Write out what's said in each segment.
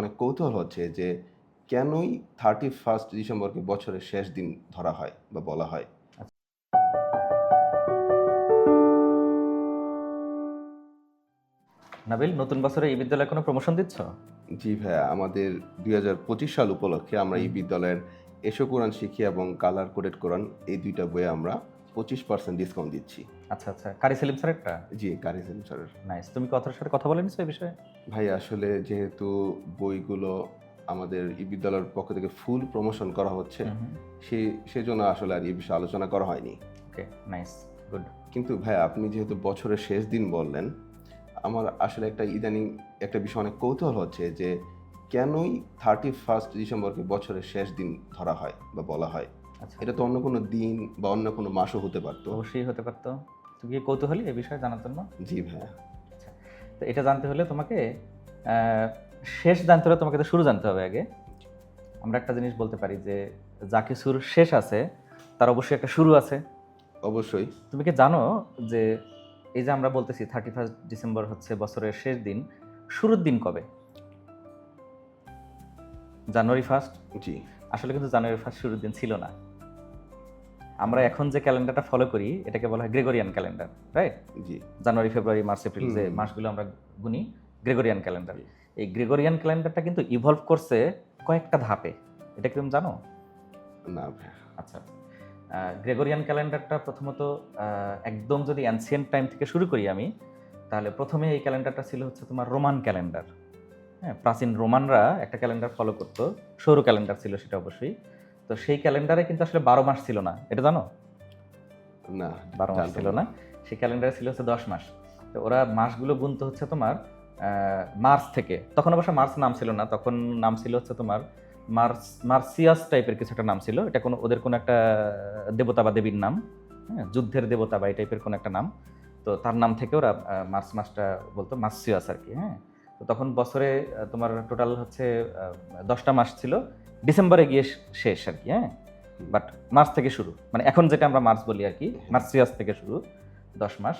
অনেক কৌতূহল হচ্ছে যে কেনই থার্টি ফার্স্ট ডিসেম্বরকে বছরের শেষ দিন ধরা হয় বা বলা হয়। নাবিল নতুন বছরে এই বিদ্যালয়ে কোনো প্রমোশন দিচ্ছ? জি ভাইয়া আমাদের দুই হাজার পঁচিশ সাল উপলক্ষে আমরা এই বিদ্যালয়ের এসো কোরআন শিখি এবং কালার কোডেড কোরআন এই দুইটা বইয়ে আমরা পঁচিশ পার্সেন্ট ডিসকাউন্ট দিচ্ছি। আচ্ছা আচ্ছা। কারি সেলিম স্যার একটা জি কারিজেন স্যারের। নাইস তুমি কথার সাথে কথা বলে নিছো এই বিষয়ে? ভাই আসলে যেহেতু বইগুলো আমাদের বিদ্যালয়ের পক্ষ থেকে ফুল প্রমোশন করা হচ্ছে সেই সেজন্য আসলে আর এই বিষয়ে আলোচনা করা হয়নি। ওকে নাইস গুড কিন্তু ভাই আপনি যেহেতু বছরের শেষ দিন বললেন আমার আসলে একটা ইদানিং একটা বিষয় অনেক কৌতূহল হচ্ছে যে কেনই থার্টি ফার্স্ট ডিসেম্বরকে বছরের শেষ দিন ধরা হয় বা বলা হয়? আচ্ছা। এটা তো অন্য কোনো দিন বা অন্য কোনো মাসও হতে পারতো। অবশ্যই হতে পারতো। তুমি কি কৌতূহলী এই বিষয়ে জানার জন্য? জি ভাইয়া। তো এটা জানতে হলে তোমাকে শেষ জানতে হলে তোমাকে তো শুরু জানতে হবে আগে। আমরা একটা জিনিস বলতে পারি যে যা কিছুর শেষ আছে তার অবশ্যই একটা শুরু আছে। অবশ্যই। তুমি কি জানো যে এই যে আমরা বলতেছি থার্টি ফার্স্ট ডিসেম্বর হচ্ছে বছরের শেষ দিন শুরুর দিন কবে? জানুয়ারি ফার্স্ট জি। আসলে কিন্তু জানুয়ারি ফার্স্ট শুরুর দিন ছিল না। আমরা এখন যে ক্যালেন্ডারটা ফলো করি এটাকে বলা হয় গ্রেগরিয়ান ক্যালেন্ডার রাইট জি। জানুয়ারি ফেব্রুয়ারি মার্চ এপ্রিল যে মাসগুলো আমরা গুনি গ্রেগরিয়ান ক্যালেন্ডার এই গ্রেগরিয়ান ক্যালেন্ডারটা কিন্তু ইভলভ করছে কয়েকটা ধাপে। এটা কি তুমি জানো? না আচ্ছা। গ্রেগরিয়ান ক্যালেন্ডারটা প্রথমত একদম যদি অ্যানসিয়েন্ট টাইম থেকে শুরু করি আমি তাহলে প্রথমে এই ক্যালেন্ডারটা ছিল হচ্ছে তোমার রোমান ক্যালেন্ডার হ্যাঁ প্রাচীন রোমানরা একটা ক্যালেন্ডার ফলো করতো। সৌর ক্যালেন্ডার ছিল সেটা অবশ্যই। তো সেই ক্যালেন্ডারে কিন্তু আসলে বারো মাস ছিল না। এটা জানো? না বারো মাস ছিল না। সেই ক্যালেন্ডারে ছিল হচ্ছে দশ মাস। তো ওরা মাসগুলো গুনতে হচ্ছে তোমার মার্চ থেকে। তখন অবশ্য মার্চ নাম ছিল না তখন নাম ছিল হচ্ছে তোমার মার্চ মার্সিয়াস টাইপের কিছু একটা নাম ছিল। এটা কোনো ওদের কোনো একটা দেবতা বা দেবীর নাম হ্যাঁ যুদ্ধের দেবতা বা এই টাইপের কোনো একটা নাম। তো তার নাম থেকে ওরা মার্চ মাসটা বলতো মার্সিয়াস আর কি হ্যাঁ। তো তখন বছরে তোমার টোটাল হচ্ছে দশটা মাস ছিল। ডিসেম্বরে গিয়ে শেষ আর কি হ্যাঁ? বাট মার্চ থেকে শুরু। মানে এখন যেটা আমরা মার্চ বলি আর কি মার্সিয়াস থেকে শুরু দশ মাস।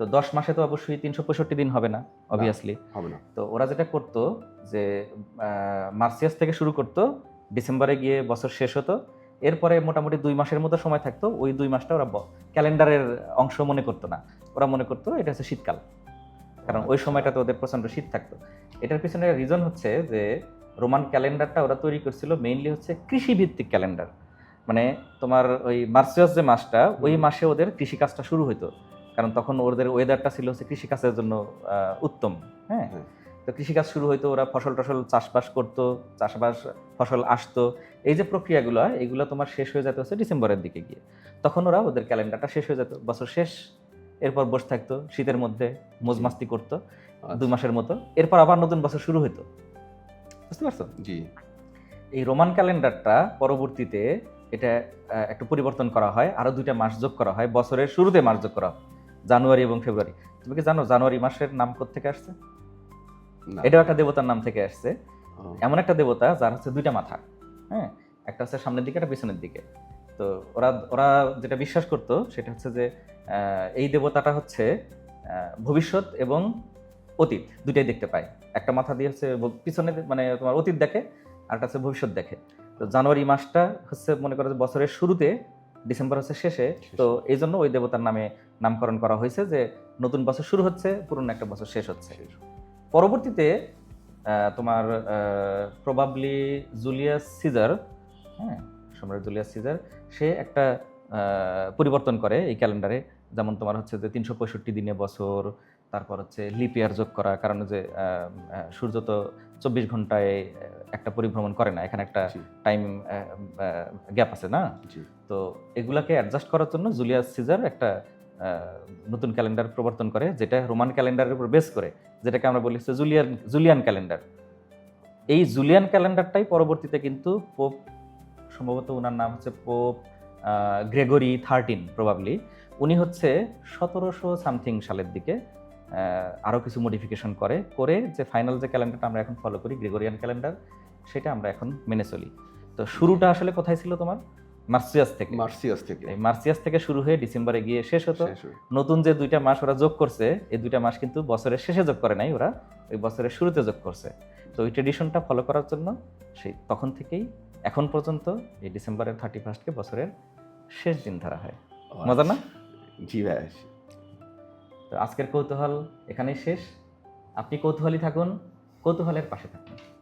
তো দশ মাসে তো অবশ্যই তিনশো পঁয়ষট্টি দিন হবে না অবভিয়াসলি হবে না। তো ওরা যেটা করতো যে আহ, মার্সিয়াস থেকে শুরু করতো ডিসেম্বরে গিয়ে বছর শেষ হতো। এরপরে মোটামুটি দুই মাসের মতো সময় থাকতো ওই দুই মাসটা ওরা ক্যালেন্ডারের অংশ মনে করতো না। ওরা মনে করতো এটা হচ্ছে শীতকাল। কারণ ওই সময়টাতে ওদের প্রচণ্ড শীত থাকতো। এটার পিছনে রিজন হচ্ছে যে রোমান ক্যালেন্ডারটা ওরা তৈরি করছিল মেইনলি হচ্ছে কৃষিভিত্তিক ক্যালেন্ডার মানে তোমার ওই মার্সিয়াস যে মাসটা ওই মাসে ওদের কৃষিকাজটা শুরু হতো কারণ তখন ওদের ওয়েদারটা ছিল হচ্ছে কৃষিকাজের জন্য উত্তম হ্যাঁ। তো কৃষিকাজ শুরু হইতো ওরা ফসল টসল চাষবাস করতো চাষবাস ফসল আসতো। এই যে প্রক্রিয়াগুলো এগুলো তোমার শেষ হয়ে যেত হচ্ছে ডিসেম্বরের দিকে গিয়ে। তখন ওরা ওদের ক্যালেন্ডারটা শেষ হয়ে যেত। বছর শেষ এরপর বসে থাকতো শীতের মধ্যে মজমাস্তি করতো আচ্ছা। দুই মাসের মতো। এরপর আবার নতুন বছর শুরু হতো বুঝতে পারছ? জি। এই রোমান ক্যালেন্ডারটা পরবর্তীতে এটা একটু পরিবর্তন করা হয়। আরও দুইটা মাস যোগ করা হয়। বছরের শুরুতে মাস যোগ করা হয়। জানুয়ারি এবং ফেব্রুয়ারি। তুমি কি জানো জানুয়ারি মাসের নাম থেকে আসছে? না। এটাও একটা দেবতার নাম থেকে আসছে। এমন একটা দেবতা যার হচ্ছে দুইটা মাথা হ্যাঁ? একটা হচ্ছে সামনের দিকে একটা পিছনের দিকে। তো ওরা ওরা যেটা বিশ্বাস করতো সেটা হচ্ছে যে এই দেবতাটা হচ্ছে ভবিষ্যৎ এবং অতীত দুইটাই দেখতে পায়। একটা মাথা দিয়ে হচ্ছে পিছনে মানে তোমার অতীত দেখে আর একটা হচ্ছে ভবিষ্যৎ দেখে। তো জানুয়ারি মাসটা হচ্ছে মনে করো বছরের শুরুতে ডিসেম্বর হচ্ছে শেষে শেষে। তো এই জন্য ওই দেবতার নামে নামকরণ করা হয়েছে যে নতুন বছর শুরু হচ্ছে পুরনো একটা বছর শেষ হচ্ছে। পরবর্তীতে তোমার প্রবাবলি জুলিয়াস সিজার হ্যাঁ সম্রাট জুলিয়াস সিজার সে একটা পরিবর্তন করে এই ক্যালেন্ডারে। যেমন তোমার হচ্ছে যে তিনশো পঁয়ষট্টি দিনে বছর তারপর হচ্ছে লিপ ইয়ার যোগ করা কারণ যে সূর্য তো চব্বিশ ঘন্টায় একটা পরিভ্রমণ করে না এখানে একটা টাইম গ্যাপ আছে না? তো এগুলাকে অ্যাডজাস্ট করার জন্য জুলিয়াস সিজার একটা নতুন ক্যালেন্ডার প্রবর্তন করে যেটা রোমান ক্যালেন্ডারের উপর বেস করে যেটাকে আমরা বলি জুলিয়ান জুলিয়ান ক্যালেন্ডার এই জুলিয়ান ক্যালেন্ডারটাই পরবর্তীতে কিন্তু পোপ সম্ভবত ওনার নাম হচ্ছে পোপ গ্রেগরি থার্টিন প্রবাবলি উনি হচ্ছে সতেরোশো সামথিং সালের দিকে আরও কিছু মডিফিকেশন করে করে যে ফাইনাল যে ক্যালেন্ডারটা আমরা এখন ফলো করি গ্রেগরিয়ান ক্যালেন্ডার সেটা আমরা এখন মেনে চলি। তো শুরুটা আসলে কোথায় ছিল তোমার? মার্সিয়াস থেকে। মার্সিয়াস থেকে। এই মার্সিয়াস থেকে শুরু হয়ে ডিসেম্বরে গিয়ে শেষ হতো। নতুন যে দুইটা মাস ওরা যোগ করছে এই দুইটা মাস কিন্তু বছরের শেষে যোগ করে নাই ওরা ওই বছরের শুরুতে যোগ করছে। তো ওই ট্রেডিশনটা ফলো করার জন্য সেই তখন থেকেই এখন পর্যন্ত এই ডিসেম্বরের থার্টি ফার্স্টকে বছরের শেষ দিন ধরা হয়। মজা না? জি ভাই। তো আজকের কৌতূহল এখানেই শেষ। আপনি কৌতূহলী থাকুন কৌতূহলের পাশে থাকুন।